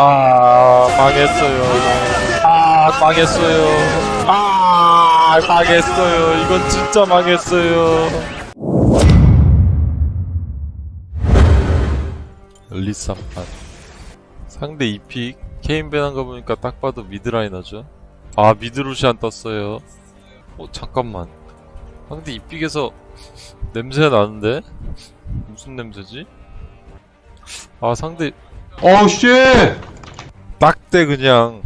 아 망했어요. 아 망했어요. 아 망했어요. 이건 진짜 망했어요. 리쌈판 상대 2픽 케인 밴한 거 보니까 딱 봐도 미드라이너죠. 아 미드루시안 떴어요. 어 잠깐만. 상대 2픽에서 냄새가 나는데 무슨 냄새지? 아 상대 어우 쉣! 딱대 그냥.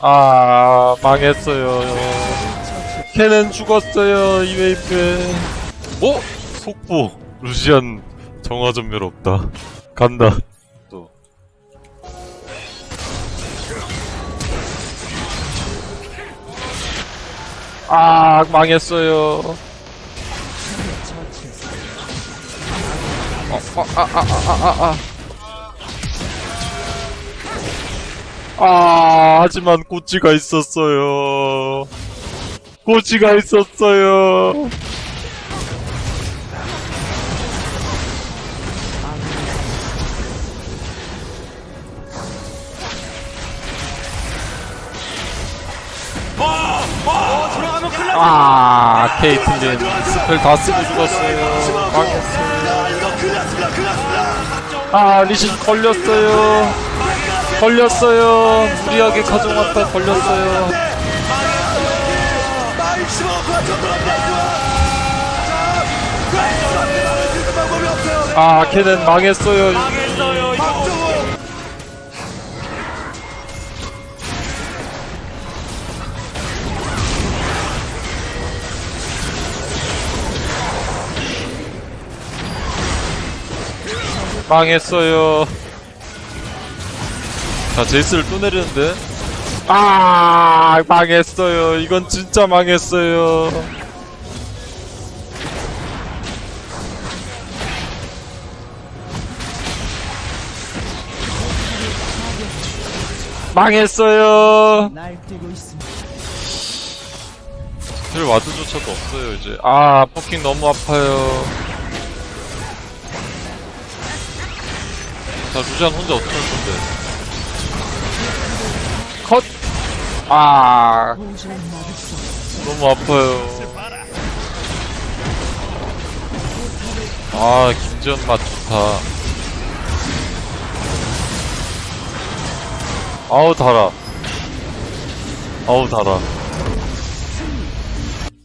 아 망했어요. 캐는 죽었어요 이 웨이프에. 어? 속보. 루시안 정화전멸 없다. 간다 아 망했어요. 어, 어, 아, 아, 아, 아, 아, 아. 아, 하지만 꼬치가 있었어요. 꼬치가 있었어요. 아, 케이틀린 스펠 다 쓰고 죽었어요. 망했어요. 아, 리신 걸렸어요. 걸렸어요. 무리하게 가져갔다 걸렸어요. 아, 걔는 망했어요. 망했어요. 자, 제이스를 또 내리는데. 아, 망했어요. 이건 진짜 망했어요. 망했어요. 별 와드조차도 없어요, 이제. 아, 포킹 너무 아파요. 자, 루시안 혼자 어떻게 할 건데? 컷! 아. 너무 아파요. 아, 김지현 맛 좋다. 아우, 달아. 아우, 달아.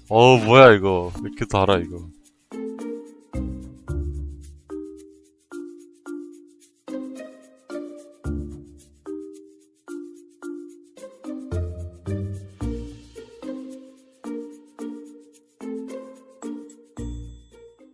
어우, 뭐야, 이거. 왜 이렇게 달아, 이거.